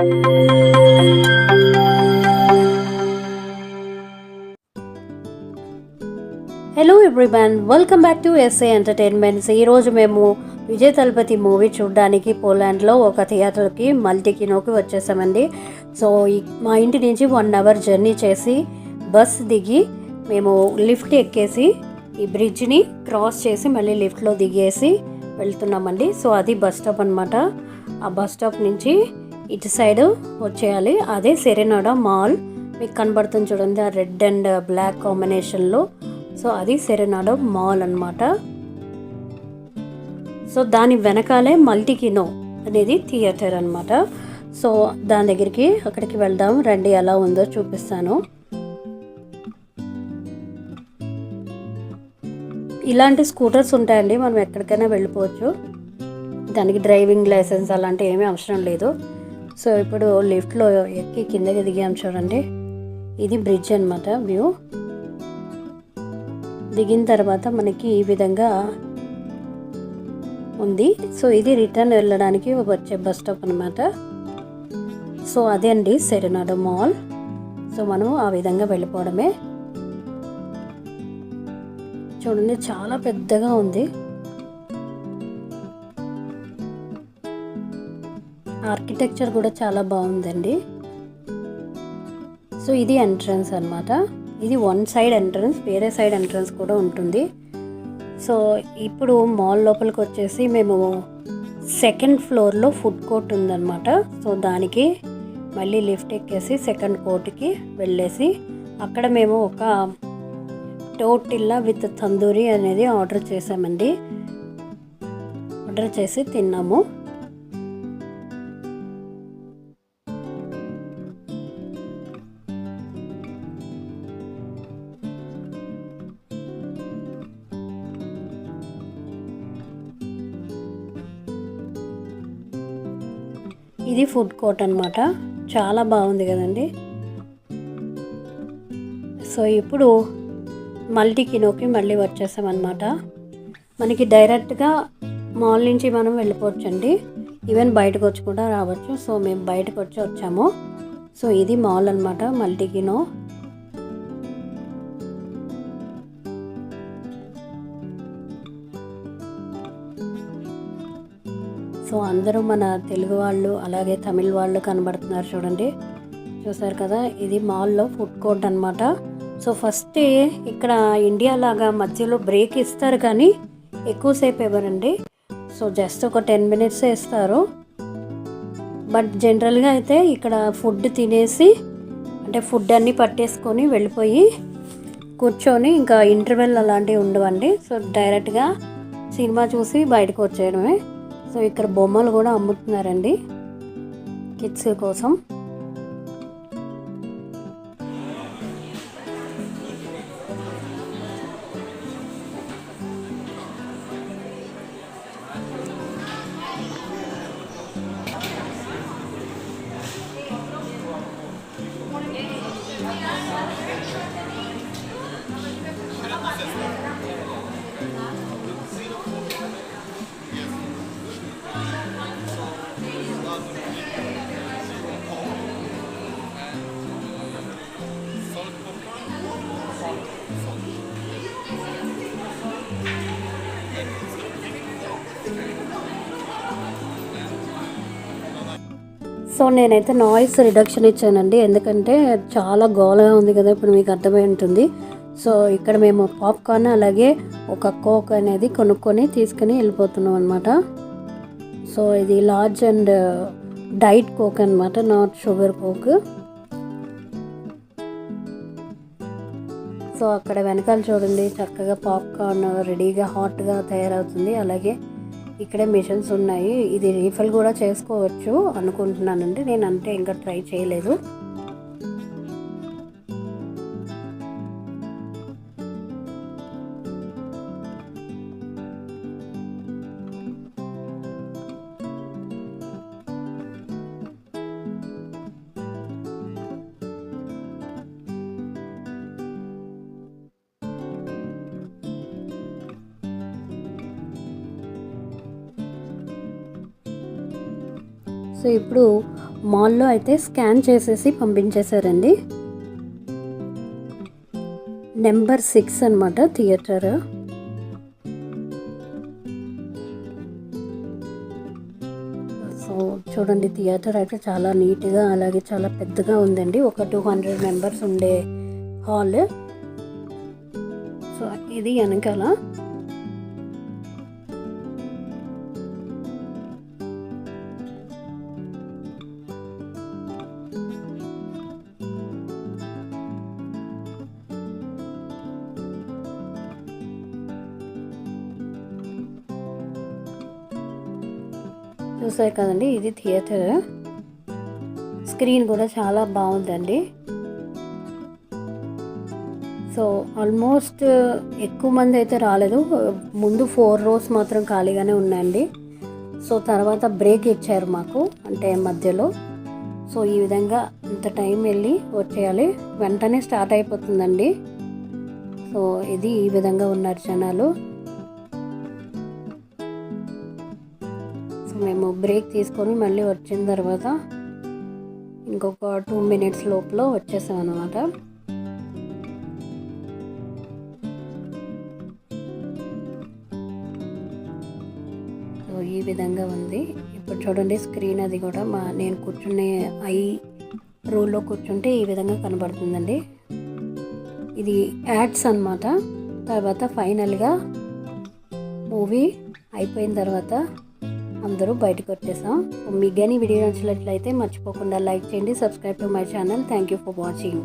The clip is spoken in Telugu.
Hello everyone welcome back to SA entertainments ఈరోజు మేము విజయ్ తలపతి మూవీ చూడడానికి పోలాండ్లో ఒక థియేటర్కి మల్టీకినోకి వచ్చేసామండి. సో మా ఇంటి నుంచి వన్ అవర్ జర్నీ చేసి బస్ దిగి మేము లిఫ్ట్ ఎక్కేసి ఈ బ్రిడ్జ్ని క్రాస్ చేసి మళ్ళీ లిఫ్ట్లో దిగేసి వెళ్తున్నామండి. సో అది బస్ స్టాప్ అనమాట ఆ బస్ స్టాప్ నుంచి ఇటు సైడ్ వచ్చేయాలి. అదే సెరెనాడా మాల్ మీకు కనబడుతుంది చూడండి ఆ రెడ్ అండ్ బ్లాక్ కాంబినేషన్లో సో అది సెరెనాడో మాల్ అనమాట సో దాని వెనకాలే మల్టీకినో అనేది థియేటర్ అన్నమాట. సో దాని దగ్గరికి అక్కడికి వెళ్దాం. రండి ఎలా ఉందో చూపిస్తాను. ఇలాంటి స్కూటర్స్ ఉంటాయండి మనం ఎక్కడికైనా వెళ్ళిపోవచ్చు. దానికి డ్రైవింగ్ లైసెన్స్ అలాంటివి ఏమీ అవసరం లేదు. సో ఇప్పుడు లిఫ్ట్లో ఎక్కి కిందకి దిగాం చూడండి. ఇది బ్రిడ్జ్ అన్నమాట వ్యూ దిగిన తర్వాత మనకి ఈ విధంగా ఉంది. సో ఇది రిటర్న్ వెళ్ళడానికి వచ్చే బస్ స్టాప్ అనమాట సో అదే అండి సెరెనాడో మాల్ సో మనం ఆ విధంగా వెళ్ళిపోవడమే. చూడండి చాలా పెద్దగా ఉంది. ఆర్కిటెక్చర్ కూడా చాలా బాగుందండి. సో ఇది ఎంట్రన్స్ అనమాట ఇది వన్ సైడ్ ఎంట్రన్స్ వేరే సైడ్ ఎంట్రన్స్ కూడా ఉంటుంది. సో ఇప్పుడు మాల్ లోపలికి వచ్చేసి మేము సెకండ్ ఫ్లోర్లో ఫుడ్ కోర్ట్ ఉందన్నమాట. సో దానికి మళ్ళీ లిఫ్ట్ ఎక్కేసి సెకండ్ కోర్ట్కి వెళ్ళేసి అక్కడ మేము ఒక టోటిల్లా విత్ తందూరి అనేది ఆర్డర్ చేసామండి. ఆర్డర్ చేసి తిన్నాము. ఇది ఫుడ్ కోర్ట్ అనమాట చాలా బాగుంది కదండి. సో ఇప్పుడు మల్టీ కినోకి మళ్ళీ వచ్చేసామన్నమాట మనకి డైరెక్ట్గా మాల్ నుంచి మనం వెళ్ళిపోవచ్చండి. ఈవెన్ బయటకు వచ్చి కూడా రావచ్చు. సో మేము బయటకు వచ్చి వచ్చాము. సో ఇది మాల్ అనమాట మల్టీ కినో సో అందరూ మన తెలుగు వాళ్ళు అలాగే తమిళ వాళ్ళు కనబడుతున్నారు చూడండి. చూసారు కదా ఇది మాల్లో ఫుడ్ కోర్ట్ అనమాట సో ఫస్ట్ ఇక్కడ ఇండియా లాగా మధ్యలో బ్రేక్ ఇస్తారు కానీ ఎక్కువసేపు ఇవ్వరండి. సో జస్ట్ ఒక టెన్ మినిట్స్ ఇస్తారు. బట్ జనరల్గా అయితే ఇక్కడ ఫుడ్ తినేసి అంటే ఫుడ్ అన్నీ పట్టేసుకొని వెళ్ళిపోయి కూర్చొని ఇంకా ఇంటర్వెల్ అలాంటివి ఉండవండి. సో డైరెక్ట్గా సినిమా చూసి బయటకు వచ్చేయడమే. సో ఇక్కడ బొమ్మలు కూడా అమ్ముతున్నారండి కిడ్స్ కోసం. సో నేనైతే నాయిస్ రిడక్షన్ ఇచ్చానండి. ఎందుకంటే చాలా గోలగా ఉంది కదా ఇప్పుడు మీకు అర్థమై ఉంటుంది. సో ఇక్కడ మేము పాప్కార్న్ అలాగే ఒక కోక్ అనేది కొనుక్కొని తీసుకుని వెళ్ళిపోతున్నాం అనమాట సో ఇది లార్జ్ అండ్ డైట్ కోక్ అనమాట నాట్ షుగర్ కోక్ సో అక్కడ వెనకాల చూడండి చక్కగా పాప్కార్న్ రెడీగా హాట్గా తయారవుతుంది. అలాగే ఇక్కడే మిషన్స్ ఉన్నాయి. ఇది రీఫిల్ కూడా చేసుకోవచ్చు అనుకుంటున్నానండి. నేను అంటే ఇంకా ట్రై చేయలేదు. సో ఇప్పుడు మాల్లో అయితే స్కాన్ చేసేసి పంపించేశారండి. నెంబర్ సిక్స్ అనమాట థియేటర్. సో చూడండి థియేటర్ అయితే చాలా నీట్గా అలాగే చాలా పెద్దగా ఉందండి. ఒక టూ హండ్రెడ్ మెంబర్స్ ఉండే హాల్. సో ఇది వెనకాల. చూసారు కదండి ఇది థియేటర్. స్క్రీన్ కూడా చాలా బాగుందండి. సో ఆల్మోస్ట్ ఎక్కువ మంది అయితే రాలేదు. ముందు ఫోర్ రోస్ మాత్రం ఖాళీగానే ఉన్నాయండి. సో తర్వాత బ్రేక్ ఇచ్చారు మాకు అంటే మధ్యలో. సో ఈ విధంగా ఇంత టైం వెళ్ళి వచ్చేయాలి. వెంటనే స్టార్ట్ అయిపోతుందండి. సో ఇది ఈ విధంగా ఉన్నారు జనాలు. మనము బ్రేక్ తీసుకొని మళ్ళీ వచ్చిన తర్వాత ఇంకొక టూ మినిట్స్ లోపల వచ్చేసాం అనమాట సో ఈ విధంగా ఉంది. ఇప్పుడు చూడండి స్క్రీన్ అది కూడా మా నేను కూర్చునే ఐ రోల్లో కూర్చుంటే ఈ విధంగా కనబడుతుందండి. ఇది యాడ్స్ అన్నమాట. తర్వాత ఫైనల్గా మూవీ అయిపోయిన తర్వాత అందరూ బయటకు వచ్చేసాం. మీకు కానీ వీడియో నచ్చినట్లయితే మర్చిపోకుండా లైక్ చేయండి subscribe to my channel. Thank you for watching